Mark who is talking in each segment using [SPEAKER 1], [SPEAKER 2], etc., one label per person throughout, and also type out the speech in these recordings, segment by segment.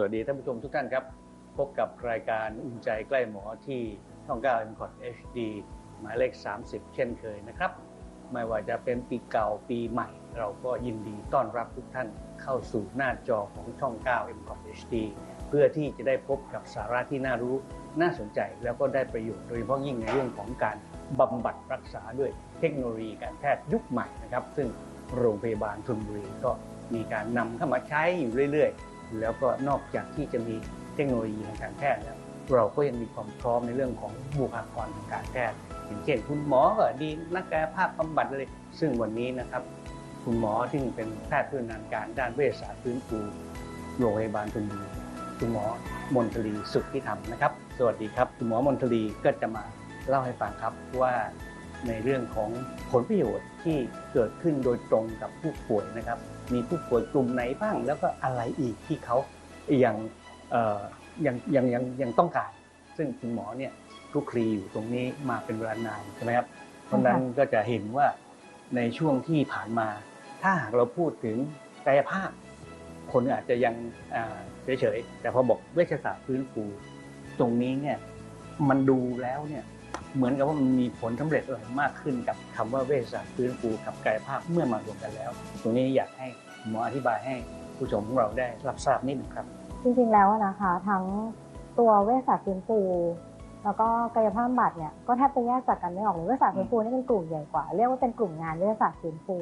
[SPEAKER 1] สวัสดีท่านผู้ชมทุกท่านครับ พบกับรายการอุ่นใจใกล้หมอที่ช่อง9 m c o t HD หมายเลข 30 เช่นเคยนะครับ ไม่ว่าจะเป็นปีเก่าปีใหม่ เราก็ยินดีต้อนรับทุกท่านเข้าสู่หน้าจอของช่อง9 m c o t HD เพื่อที่จะได้พบกับสาระที่น่ารู้น่าสนใจแล้วก็ได้ประโยชน์โดยเฉพาะยิ่งในเรื่องของการบำบัดรักษาด้วยเทคโนโลยีการแพทย์ยุคใหม่นะครับ ซึ่งโรงพยาบาลทุนบุรีก็มีการนำเข้ามาใช้อยู่เรื่อยๆ แล้วก็นอกจากที่จะมีเทคโนโลยีทางการแพทย์แล้วเราก็ยังมีความพร้อมในเรื่องของบุคลากรทางการแพทย์อย่างเช่น คุณหมอก็ดีนักกายภาพบำบัดเลย ซึ่งวันนี้นะครับ คุณหมอที่เป็นแพทย์ผู้ชำนาญการด้านเวชศาสตร์ฟื้นฟูโรงพยาบาลทุนดีคุณหมอมนทลีสุดทธิธรรมนะครับ สวัสดีครับ คุณหมอมนทลีก็จะมาเล่าให้ฟังครับว่า ในเรื่องของผลประโยชน์ที่เกิดขึ้นโดยตรงกับผู้ป่วยนะครับ มีผู้ป่วยกลุ่มไหนบ้าง แล้วก็อะไรอีกที่เขายังยังยังยังยังต้องการ ซึ่งคุณหมอเนี่ยคลุกคลีอยู่ตรงนี้มาเป็นเวลานานใช่ไหมครับเพราะนั้นก็จะเห็นว่าในช่วงที่ผ่านมา ถ้าหากเราพูดถึงกายภาพ คนอาจจะยังเฉยๆแต่พอบอกเวชศาสตร์ฟื้นฟู ตรงนี้เนี่ยมันดูแล้วเนี่ย เหมือนกับว่ามันมีผลสำเร็จอะไรมากขึ้นกับคำว่าเวชศาสตร์ฟื้นฟูกับกายภาพเมื่อมารวมกันแล้ว ตรงนี้อยากให้หมออธิบายให้ผู้ชมของเราได้รับทราบนิดหนึ่งครับ
[SPEAKER 2] จริงๆแล้วนะคะ ทั้งตัวเวชศาสตร์ฟื้นฟูแล้วก็กายภาพบำบัดเนี่ยก็แทบจะแยกจากกันไม่ออกเลยเวชศาสตร์ฟื้นฟูนี่เป็นกลุ่มใหญ่กว่า เรียกว่าเป็นกลุ่มงานเวชศาสตร์ฟื้นฟู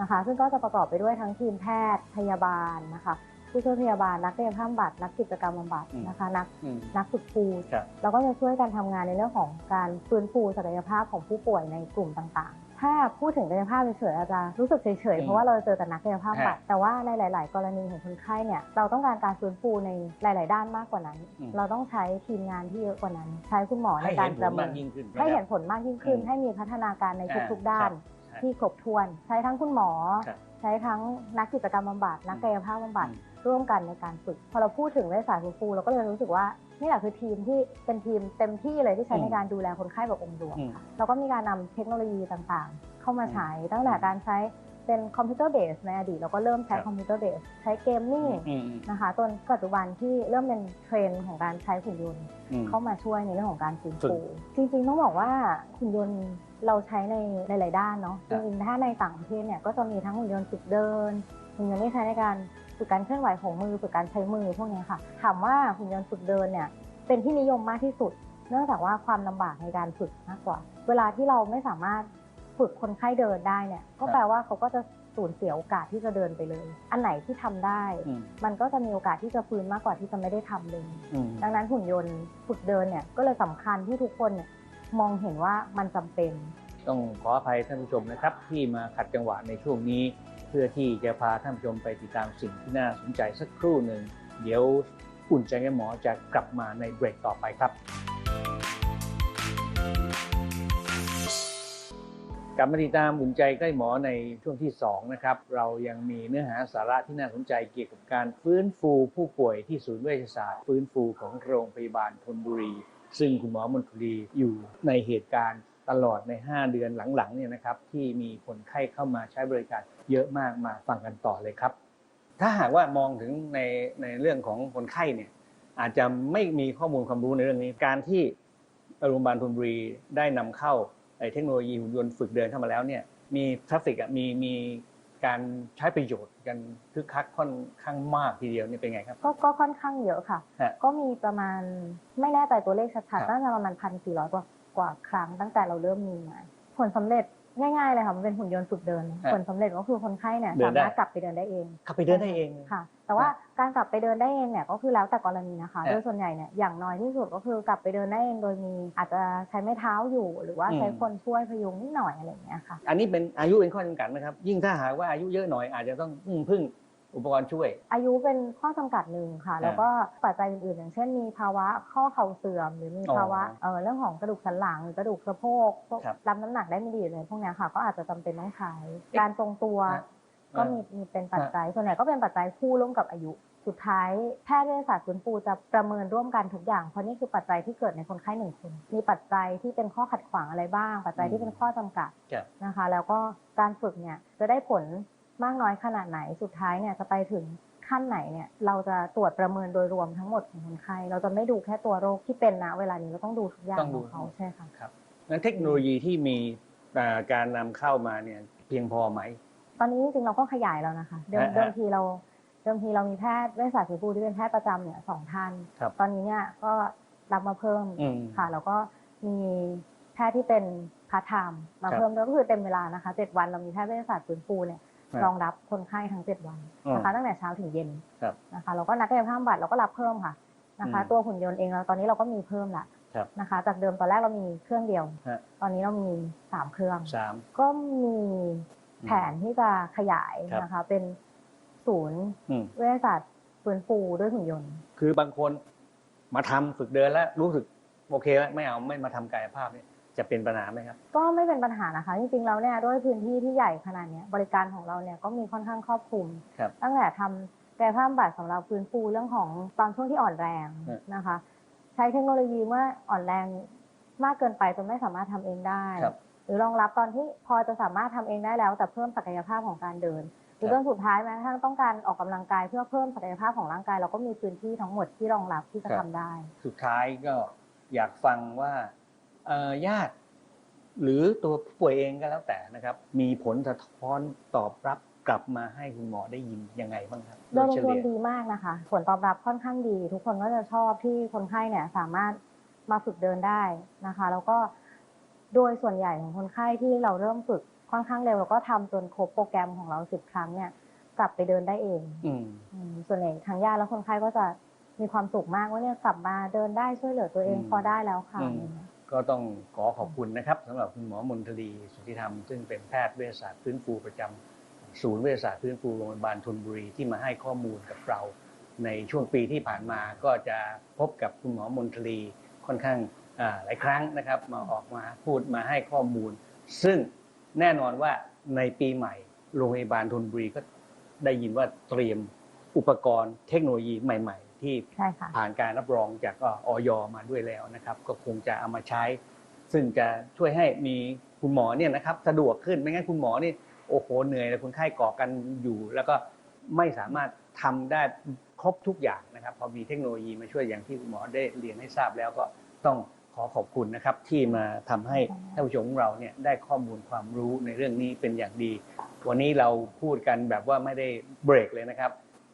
[SPEAKER 2] นะคะ ซึ่งก็จะประกอบไปด้วยทั้งทีมแพทย์พยาบาลนะคะ ผู้ช่วยพยาบาลนักกายภาพบำบัดนักกิจกรรมบำบัด
[SPEAKER 1] อืม
[SPEAKER 2] นะคะนัก
[SPEAKER 1] อืม
[SPEAKER 2] นักฝึกฟู
[SPEAKER 1] ครับ
[SPEAKER 2] แล้วก็จะช่วยกันทำงานในเรื่องของการฟื้นฟูศักยภาพของผู้ป่วยในกลุ่มต่างๆ ถ้าพูดถึงกายภาพเฉยๆอาจจะรู้สึกเฉย
[SPEAKER 1] อื
[SPEAKER 2] ๆ
[SPEAKER 1] ม
[SPEAKER 2] เพราะว่าเราเจอแต่นักกายภาพบำบัด
[SPEAKER 1] ฮะ
[SPEAKER 2] แต่ว่าในหลาย ๆ กรณีของคนไข้เนี่ยเราต้องการการฟื้นฟูในหลาย ๆ ด้านมากกว่านั้น
[SPEAKER 1] อืม
[SPEAKER 2] เราต้องใช้ทีมงานที่เยอะกว่านั้น ใช้คุณหมอใน
[SPEAKER 1] ให้
[SPEAKER 2] การ
[SPEAKER 1] เห็นผ
[SPEAKER 2] ป
[SPEAKER 1] ล
[SPEAKER 2] ระเมิ
[SPEAKER 1] มานกยิ่งขึ้น
[SPEAKER 2] ให้เห็นผลมากยิ่งขึ้น
[SPEAKER 1] อืม
[SPEAKER 2] ให้มีพัฒนาการใน
[SPEAKER 1] อ่า
[SPEAKER 2] ทุกๆด้าน
[SPEAKER 1] ครับ
[SPEAKER 2] ที่ครบถ้วน ใช้ทั้งคุณหมอ
[SPEAKER 1] ครับ
[SPEAKER 2] ใช้ทั้งนักกิจกรรมบำบัดนักกายภาพบำบัด
[SPEAKER 1] อืม
[SPEAKER 2] ร่วมกันในการฝึก พอเราพูดถึงเวชศาสตร์ฟื้นฟูเราก็เลยรู้สึกว่านี่แหละคือทีมที่เป็นทีมเต็มที่เลยที่ใช้
[SPEAKER 1] อืม
[SPEAKER 2] ในการดูแลคนไข้แบบองค์รวม
[SPEAKER 1] อืม
[SPEAKER 2] ค่ะแล้วก็มีการนำเทคโนโลยีต่างๆ เข้ามาใช้ตั้งแต่การใช้เป็นคอมพิวเตอร์เบสในอดีตเราก็เริ่มใช้
[SPEAKER 1] ครับ
[SPEAKER 2] คอมพิวเตอร์เบสใช้เกมมิ่ง
[SPEAKER 1] อืม
[SPEAKER 2] นะคะจนปัจจุบันที่เริ่มเป็นเทรนด์ของการใช้หุ่นยนต์
[SPEAKER 1] อืม
[SPEAKER 2] เข้ามาช่วยในเรื่องของการฟื้น
[SPEAKER 1] ส่
[SPEAKER 2] ฟู
[SPEAKER 1] วน
[SPEAKER 2] จริงๆต้องบอกว่าหุ่นยนต์เราใช้ในหลาย ๆ ด้านเนาะ
[SPEAKER 1] ค
[SPEAKER 2] จ
[SPEAKER 1] รับ
[SPEAKER 2] ริงๆถ้าในต่างประเทศเนี่ยก็จะมีทั้งหุ่นยนต์ฝึกเดินหุ่นยนต์ที่ใช้ในการ ฝึกการเคลื่อนไหวของมือฝึกการใช้มือพวกเนี้ยค่ะ ถามว่าหุ่นยนต์ฝึกเดินเนี่ยเป็นที่นิยมมากที่สุด เนื่องจากว่าความลำบากในการฝึกมากกว่า เวลาที่เราไม่สามารถฝึกคนไข้เดินได้เนี่ยก็แปลว่าเขาก็จะสูญเสียโอกาสที่จะเดินไปเลย อันไหนที่ทำได้
[SPEAKER 1] อืม
[SPEAKER 2] มันก็จะมีโอกาสที่จะฟื้นมากกว่าที่จะไม่ได้ทำเลย
[SPEAKER 1] อืม
[SPEAKER 2] ดังนั้นหุ่นยนต์ฝึกเดินเนี่ยก็เลยสำคัญที่ทุกคนเนี่ยมองเห็นว่ามันจำเป็น
[SPEAKER 1] ต้องขออภัยท่านผู้ชมนะครับ ที่มาขัดจังหวะในช่วงนี้เพื่อที่จะพาท่านผู้ชมไปติดตามสิ่งที่น่าสนใจสักครู่หนึ่ง เดี๋ยวอุ่นใจกับหมอจะกลับมาในเบรกต่อไปครับ กลับมาติดตามอุ่นใจใกล้หมอในช่วงที่ 2 นะครับ เรายังมีเนื้อหาสาระที่น่าสนใจเกี่ยวกับการฟื้นฟูผู้ป่วยที่ศูนย์เวชศาสตร์ ฟื้นฟูของโรงพยาบาลธนบุรี ซึ่งคุณหมอมนตรีอยู่ในเหตุการณ์ ตลอดใน 5 เดือนหลังๆเนี่ยนะครับที่มีคนไข้เข้ามาใช้บริการเยอะมากมาฟังกันต่อเลยครับ ถ้าหากว่ามองถึงในในเรื่องของคนไข้เนี่ยอาจจะไม่มีข้อมูลความรู้ในเรื่องนี้การที่โรงพยาบาลธนบุรีได้นำเข้าไอ้เทคโนโลยีหุ่นยนต์ฝึกเดินเข้ามาแล้วเนี่ยมีทราฟฟิกอะมีมีการใช้ประโยชน์กันคึกคักค่อนข้างมากทีเดียวนี่เป็นไงครับ
[SPEAKER 2] ก็ก็ค่อนข้างเยอะค่ะ
[SPEAKER 1] ฮะ
[SPEAKER 2] ก็มีประมาณไม่แน่ใจตัวเลข
[SPEAKER 1] ครั
[SPEAKER 2] ชัด
[SPEAKER 1] บ
[SPEAKER 2] ๆน่าจะประมาณพันสี่ร้อยกว่า กว่าครั้งตั้งแต่เราเริ่มมีมาผลสำเร็จง่ายๆเลยค่ะมันเป็นหุ่นยนต์ฝึกเดิน ผลสำเร็จก็คือคนไข้เนี่ย
[SPEAKER 1] เดิ
[SPEAKER 2] สาน
[SPEAKER 1] ได้
[SPEAKER 2] มารถกลับไปเดินได้เอง
[SPEAKER 1] ขับไปเดินได้เอง
[SPEAKER 2] ค่ะ แต่ว่าการกลับไปเดินได้เองเนี่ยก็คือแล้วแต่กรณีนะคะ
[SPEAKER 1] ฮะ
[SPEAKER 2] โดยส่วนใหญ่เนี่ยอย่างน้อยที่สุดก็คือกลับไปเดินได้เองโดยมีอาจจะใช้ไม้เท้าอยู่ หรือว่า
[SPEAKER 1] อืม
[SPEAKER 2] ใช้คนช่วยพยุงนิดหน่อยอะไรอย่างเงี้ยค่ะ
[SPEAKER 1] อันนี้เป็นอายุเป็นข้อจำกัดนะครับยิ่งถ้าหากว่าอายุเยอะหน่อยอาจจะต้องพึ่งพึ่ง อุปกรณ์ช่วย
[SPEAKER 2] อายุเป็นข้อจำกัดหนึ่งค่ะ
[SPEAKER 1] อ่า
[SPEAKER 2] แล้วก็ปัจจัยอื่นๆ อย่างเช่นมีภาวะข้อเข่าเสื่อม หรือมี
[SPEAKER 1] อ๋อ
[SPEAKER 2] ภาวะเอ่อเรื่องของกระดูกสันหลังหรือกระดูกสะโพกพวก
[SPEAKER 1] ครับ
[SPEAKER 2] รับน้ำหนักได้ไม่ดีเลยพวกเนี้ยค่ะ ก็อาจจะจำเป็นต้องใช้ การทรงตัว
[SPEAKER 1] ฮะ
[SPEAKER 2] ก็มีมีเป็นปัจจัย ส่วนใหญ่ก็เป็นปัจจัยคู่ร่วมกับอายุ สุดท้ายแพทย์เวชศาสตร์ฟื้นฟูจะประเมินร่วมกันทุกอย่าง เพราะนี่คือปัจจัยที่เกิดในคนไข้หนึ่งคน มีปัจจัยที่เป็นข้อขัดขวางอะไรบ้าง ปัจจัยที่เป็นข้อจำกัด
[SPEAKER 1] ครับ
[SPEAKER 2] นะคะ แล้วก็การฝึกเนี่ยจะได้ผล มากน้อยขนาดไหนสุดท้ายเนี่ยจะไปถึงขั้นไหนเนี่ย เราจะตรวจประเมินโดยรวมทั้งหมดของคนไข้เราจะไม่ดูแค่ตัวโรคที่เป็นนะเวลานี้เราต้องดูทุกอย่าง
[SPEAKER 1] ต้องดู
[SPEAKER 2] ของเขาใช่ค่ะ
[SPEAKER 1] ครับงั้นเทคโนโลยีที่มีอ่าการนำเข้ามาเนี่ยเพียงพอไหม
[SPEAKER 2] ตอนนี้จริงๆเราก็ขยายแล้วนะคะ เดิม
[SPEAKER 1] ฮะฮะ
[SPEAKER 2] เดิมทีเราเดิมทีเรามีแพทย์เวชศาสตร์ฝีฟูที่เป็นแพทย์ประจำเนี่ยสองท่าน
[SPEAKER 1] ครับ
[SPEAKER 2] ตอนนี้เนี่ยก็รับมาเพิ่ม
[SPEAKER 1] อืม
[SPEAKER 2] ค่ะ แล้วก็มีแพทย์ที่เป็นพาร์ทไทม์มา
[SPEAKER 1] ครับ
[SPEAKER 2] เพิ่มด้วยก็คือเต็มเวลานะคะเจ็ดวันเรามีแพทย์เวชศาสตร์ฟื้นฟูเนี่ย
[SPEAKER 1] ค รับ
[SPEAKER 2] รองรับคนไข้ทั้งเจ็ดวัน
[SPEAKER 1] อืม
[SPEAKER 2] นะคะตั้งแต่เช้าถึงเย็น
[SPEAKER 1] ครับ
[SPEAKER 2] นะคะเราก็นักกายภาพบำบัดเราก็รับเพิ่มค่ะนะคะ
[SPEAKER 1] อืม
[SPEAKER 2] ตัวหุ่นยนต์เองเราตอนนี้เราก็มีเพิ่มละ
[SPEAKER 1] ครับ
[SPEAKER 2] นะคะ จากเดิมตอนแรกเรามีเครื่องเดียว
[SPEAKER 1] ฮะ
[SPEAKER 2] ตอนนี้เรามีสามเครื่อง
[SPEAKER 1] สาม
[SPEAKER 2] ก็มีแผนที่จะขยาย
[SPEAKER 1] ครับ
[SPEAKER 2] นะคะ เป็นศูนย์
[SPEAKER 1] อืม
[SPEAKER 2] เวชศาสตร์ฟื้นฟูด้วยหุ่นยนต์
[SPEAKER 1] คือบางคนมาทำฝึกเดินแล้วรู้สึกโอเคแล้วไม่เอาไม่มาทำกายภาพเนี่ย จะเป็นปัญหาไหมครับ
[SPEAKER 2] ก็ไม่เป็นปัญหานะคะ จริงๆแล้วเนี่ยด้วยพื้นที่ที่ใหญ่ขนาดเนี้ยบริการของเราเนี่ยก็มีค่อนข้างครอบคลุม
[SPEAKER 1] ครับ
[SPEAKER 2] ตั้งแต่ทำกายภาพบำบัดสำหรับฟื้นฟูเรื่องของตอนช่วงที่อ่อนแรง
[SPEAKER 1] ครับ
[SPEAKER 2] นะคะ ใช้เทคโนโลยีเมื่ออ่อนแรงมากเกินไปจนไม่สามารถทำเองได้
[SPEAKER 1] ครับ
[SPEAKER 2] หรือรองรับตอนที่พอจะสามารถทำเองได้แล้ว แต่เพิ่มศักยภาพของการเดินหรือ
[SPEAKER 1] ครับ
[SPEAKER 2] จนสุดท้ายแม้กระทั่งต้องการออกกำลังกายเพื่อเพิ่มศักยภาพของร่างกาย เราก็มีพื้นที่ทั้งหมดที่รองรับที่จะทำได้
[SPEAKER 1] สุดท้ายก็อยากฟังว่าเอ่อ ญาติหรือตัวผู้ป่วยเองก็แล้วแต่นะครับ มีผลสะท้อนตอบรับกลับมาให้คุณหมอได้ยินยังไงบ้างครับ
[SPEAKER 2] โดย
[SPEAKER 1] เฉ
[SPEAKER 2] รว
[SPEAKER 1] ลี่
[SPEAKER 2] ม
[SPEAKER 1] ย
[SPEAKER 2] ดีมากนะคะ ผลตอบรับค่อนข้างดี ทุกคนก็จะชอบที่คนไข้เนี่ยสามารถมาฝึกเดินได้นะคะ แล้วก็โดยส่วนใหญ่ของคนไข้ที่เราเริ่มฝึกค่อนข้างเร็วเราก็ทำจนครบโปรแกรมของเราสิบครั้งเนี่ย กลับไปเดินได้เอง
[SPEAKER 1] อืม
[SPEAKER 2] อืมส่วนใหญ่ทางญาติและคนไข้ก็จะมีความสุขมากว่าเนี่ยกลับมาเดินได้ช่วยเหลือตัวเอง
[SPEAKER 1] อืม
[SPEAKER 2] พอได้แล้วค่ะ
[SPEAKER 1] อืม ก็ต้องขอขอบคุณนะครับสำหรับคุณหมอมนทรีสุทธิธรรม ซึ่งเป็นแพทย์เวชศาสตร์ฟื้นฟูประจำศูนย์เวชศาสตร์ฟื้นฟูโรงพยาบาลธนบุรีที่มาให้ข้อมูลกับเรา ในช่วงปีที่ผ่านมาก็จะพบกับคุณหมอมนทรีค่อนข้างอ่าหลายครั้งนะครับ มาออกมาพูดมาให้ข้อมูล ซึ่งแน่นอนว่าในปีใหม่ โรงพยาบาลธนบุรีก็ได้ยินว่าเตรียมอุปกรณ์เทคโนโลยีใหม่ ๆ ที่
[SPEAKER 2] ใช่ค่ะ
[SPEAKER 1] ผ่านการรับรองจากออยมาด้วยแล้วนะครับ ก็คงจะเอามาใช้ ซึ่งจะช่วยให้มีคุณหมอเนี่ยนะครับสะดวกขึ้นไม่งั้นคุณหมอนี่โอ้โหเหนื่อยเลยคนไข้ก่อกันอยู่ แล้วก็ไม่สามารถทำได้ครบทุกอย่างนะครับพอมีเทคโนโลยีมาช่วยอย่างที่คุณหมอได้เรียนให้ทราบแล้วก็ต้องขอขอบคุณนะครับ ที่มาทำให้ท่านผู้ชมของเราเนี่ยได้ข้อมูลความรู้ในเรื่องนี้เป็นอย่างดี วันนี้เราพูดกันแบบว่าไม่ได้เบรกเลยนะครับ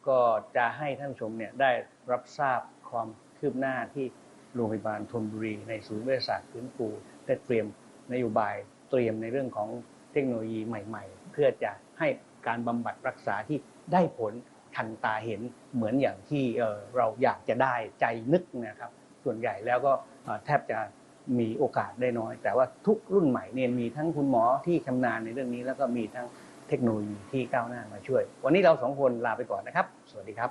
[SPEAKER 1] ก็จะให้ท่านชมเนี่ยได้รับทราบความคืบหน้าที่โรงพยาบาลธนบุรี ในศูนย์วิทยาศาสตร์ฟื้นฟูได้เตรียมนโยบายเตรียมในเรื่องของเทคโนโลยีใหม่ๆ เพื่อจะให้การบำบัดรักษาที่ได้ผลทันตาเห็นเหมือนอย่างที่เราอยากจะได้ใจนึกนะครับส่วนใหญ่แล้วก็แทบจะมีโอกาสได้น้อย แต่ว่าทุกรุ่นใหม่เนี่ยมีทั้งคุณหมอที่ชำนาญในเรื่องนี้ แล้วก็มีทั้ง เทคโนโลยีที่ก้าวหน้ามาช่วย วันนี้เราสองคนลาไปก่อนนะครับ สวัสดีครับ